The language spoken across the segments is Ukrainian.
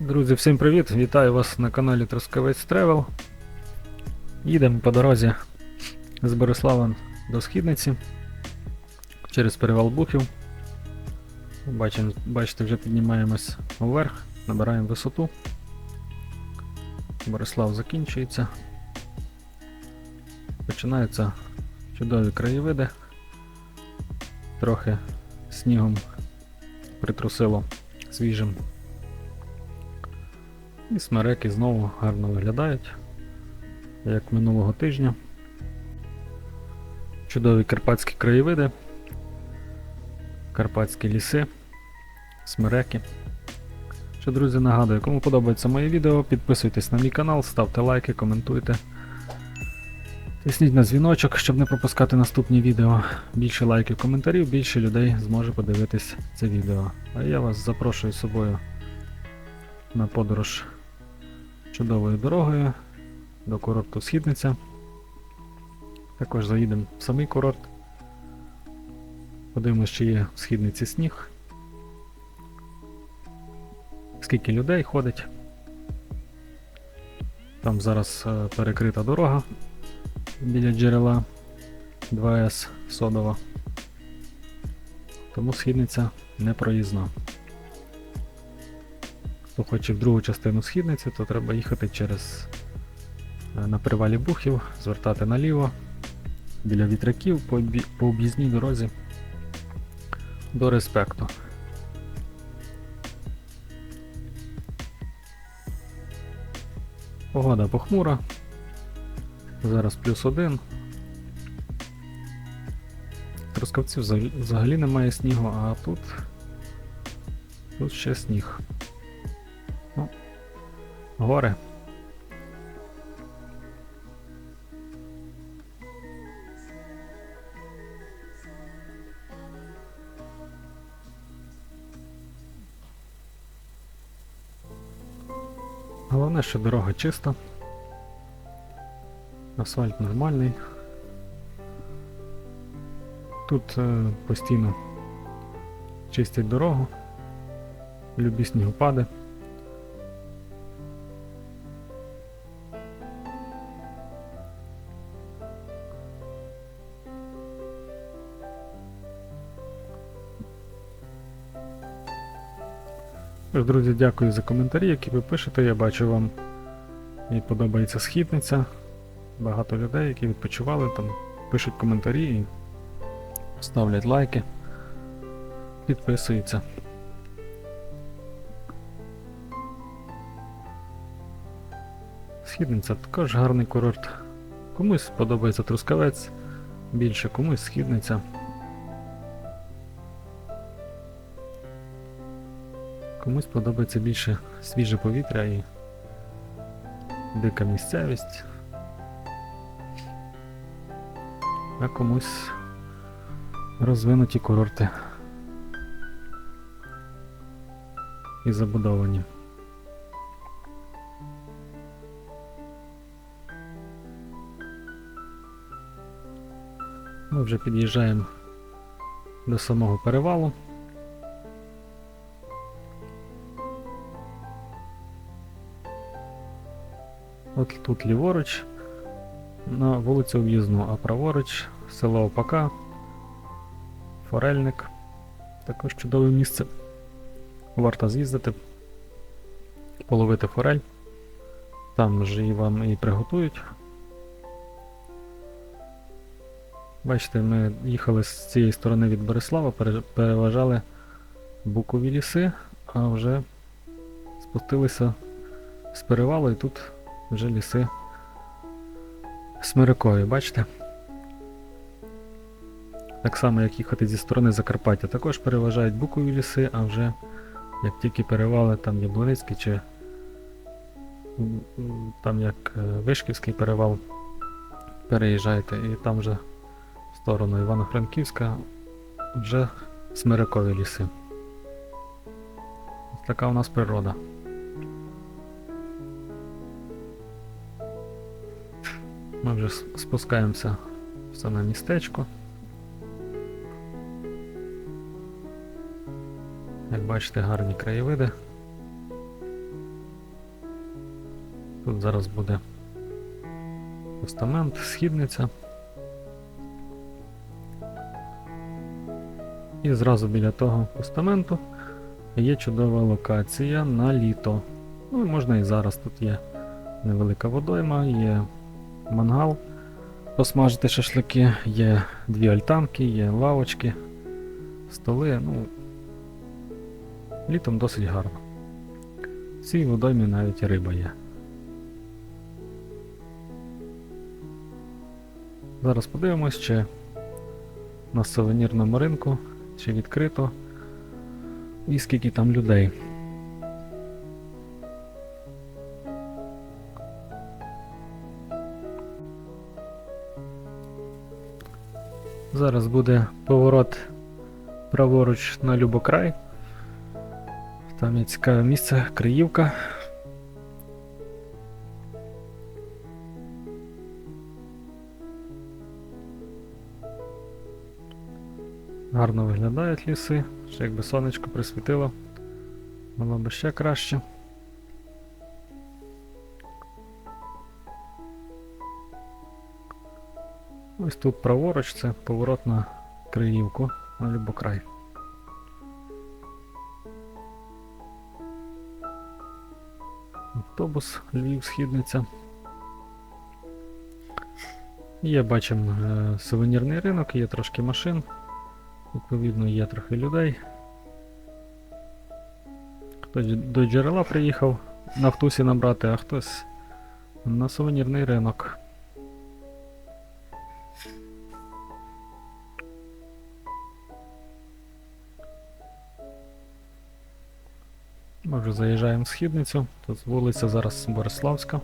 Друзі, всім привіт! Вітаю вас на каналі Трускавець Тревел. Їдемо по дорозі з Борислава до Східниці через перевал Бухів. Бачимо, бачите, вже піднімаємось вверх, набираємо висоту. Борислав закінчується. Починаються чудові краєвиди. Трохи снігом притрусило свіжим. І смереки знову гарно виглядають, як минулого тижня. Чудові карпатські краєвиди, карпатські ліси, смереки. Що, друзі, нагадую, кому подобається моє відео, підписуйтесь на мій канал, ставте лайки, коментуйте. Тисніть на дзвіночок, щоб не пропускати наступні відео. Більше лайків, коментарів, більше людей зможе подивитись це відео. А я вас запрошую з собою на подорож чудовою дорогою до курорту Східниця. Також заїдемо в самий курорт. Подивимося, чи є в східниці сніг. Скільки людей ходить. Там зараз е, перекрита дорога біля джерела 2С Содова. Тому східниця не проїзна. Хто хоче в другу частину східниці, то треба їхати через е, на привалі Бухів, звертати наліво біля вітряків по, по об'їзній дорозі до респекту. Погода похмура. Зараз плюс один. Трускавців взагалі- взагалі немає снігу, а тут, тут ще сніг. Гори. Головне, що дорога чиста. Асфальт нормальний. Тут е, постійно чистять дорогу, любі снігопади. Тож, друзі, дякую за коментарі, які ви пишете. Я бачу вам і подобається східниця. Багато людей, які відпочивали, там пишуть коментарі і ставлять лайки, підписуються. Східниця також гарний курорт. Комусь подобається трускавець, більше комусь східниця. Комусь подобається більше свіже повітря і дика місцевість. А комусь розвинуті курорти. І забудовані. Ми вже під'їжджаємо до самого перевалу. От тут ліворуч на вулицю В'їзну, а праворуч село Опака, Форельник. Також чудове місце. Варто з'їздити, половити форель. Там вже і вам і приготують. Бачите, ми їхали з цієї сторони від Борислава, переважали букові ліси, а вже спустилися з перевалу і тут вже ліси смирикові, бачите? Так само, як їхати зі сторони Закарпаття, також переважають букові ліси, а вже як тільки перевали там Яблуницький чи там як е, Вишківський перевал, переїжджаєте і там вже в сторону Івано-Франківська вже смирикові ліси. Ось така у нас природа. Ми вже спускаємося в саме містечко. Як бачите, гарні краєвиди. Тут зараз буде постамент, східниця. І зразу біля того постаменту є чудова локація на літо. Ну і можна і зараз тут є невелика водойма, є мангал посмажити шашлики, є дві альтанки, є лавочки, столи. Ну, літом досить гарно. В цій водоймі навіть риба є. Зараз подивимось, чи на сувенірному ринку, чи відкрито, і скільки там людей. Зараз буде поворот праворуч на Любокрай. Там є цікаве місце, Криївка. Гарно виглядають ліси, ще якби сонечко присвітило, було б ще краще. Ось тут праворуч це поворот на Криївку на Любокрай. Автобус Львів східниця. Є, бачимо, е, сувенірний ринок, є трошки машин. Відповідно, є трохи людей. Хтось до джерела приїхав на автусі набрати, а хтось на сувенірний ринок. Вже заїжджаємо в східницю. Тут вулиця зараз Бориславська.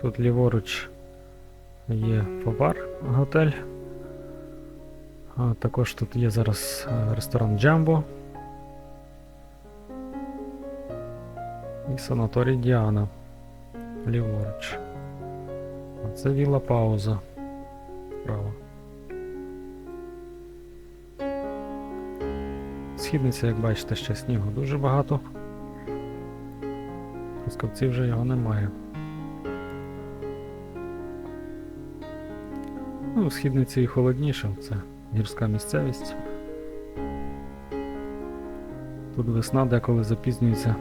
Тут ліворуч є Фовар готель. А також тут є зараз е, ресторан Джамбо. І санаторій Діана. Ліворуч. Це віла Пауза. Східниця, як бачите, ще снігу дуже багато. Трускавці вже його немає. Ну, в східниці і холодніше, це гірська місцевість. Тут весна деколи запізнюється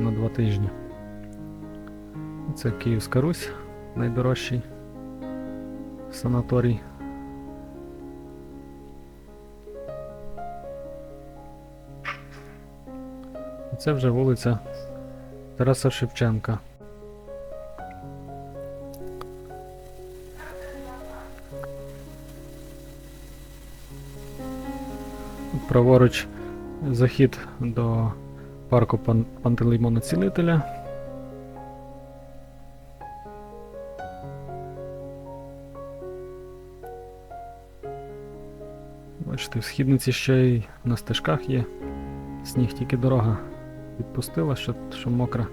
на два тижні. Це Київська Русь, найдорожчий санаторій. Це вже вулиця Тараса Шевченка. Праворуч захід до парку Пан- Пантелеймона Цілителя. Бачите, в східниці ще й на стежках є. Сніг тільки дорога відпустила, що, що мокра.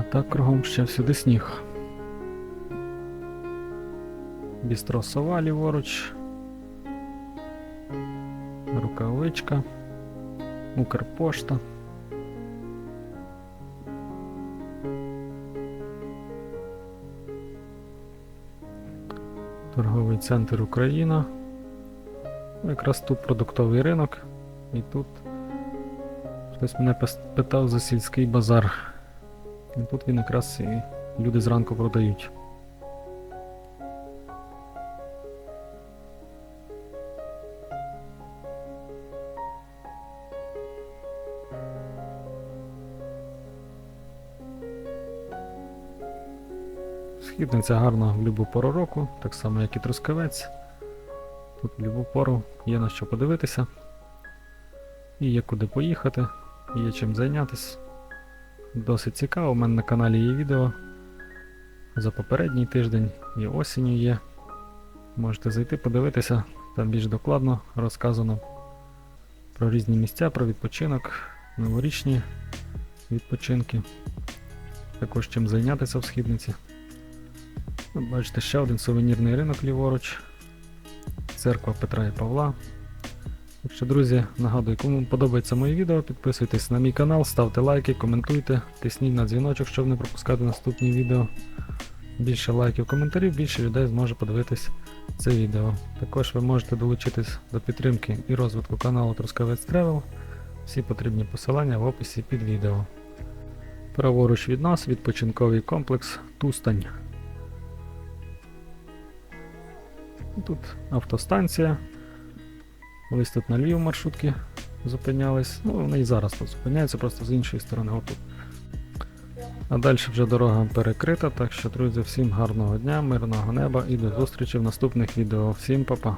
А так кругом ще всюди сніг. Бістро сова ліворуч. Рукавичка. Укрпошта. Торговий центр Україна. Якраз тут продуктовий ринок. І тут хтось мене питав за сільський базар. І тут він якраз і люди зранку продають. Східниця гарна в любу пору року, так само як і Трускавець. Тут в любу пору є на що подивитися. І є куди поїхати, є чим зайнятися. Досить цікаво, у мене на каналі є відео. За попередній тиждень і осінню є. Можете зайти, подивитися, там більш докладно розказано про різні місця, про відпочинок, новорічні відпочинки. Також чим зайнятися в східниці. Бачите, ще один сувенірний ринок ліворуч. церква Петра і Павла. Так що, друзі, нагадую, кому подобається моє відео, підписуйтесь на мій канал, ставте лайки, коментуйте, тисніть на дзвіночок, щоб не пропускати наступні відео. Більше лайків, коментарів, більше людей зможе подивитись це відео. Також ви можете долучитись до підтримки і розвитку каналу Трускавець Travel. Всі потрібні посилання в описі під відео. Праворуч від нас відпочинковий комплекс Тустань. Тут автостанція. Колись тут на Львів маршрутки зупинялись. Ну, вони і зараз тут зупиняються, просто з іншої сторони отут. А далі вже дорога перекрита, так що, друзі, всім гарного дня, мирного неба і до зустрічі в наступних відео. Всім па-па!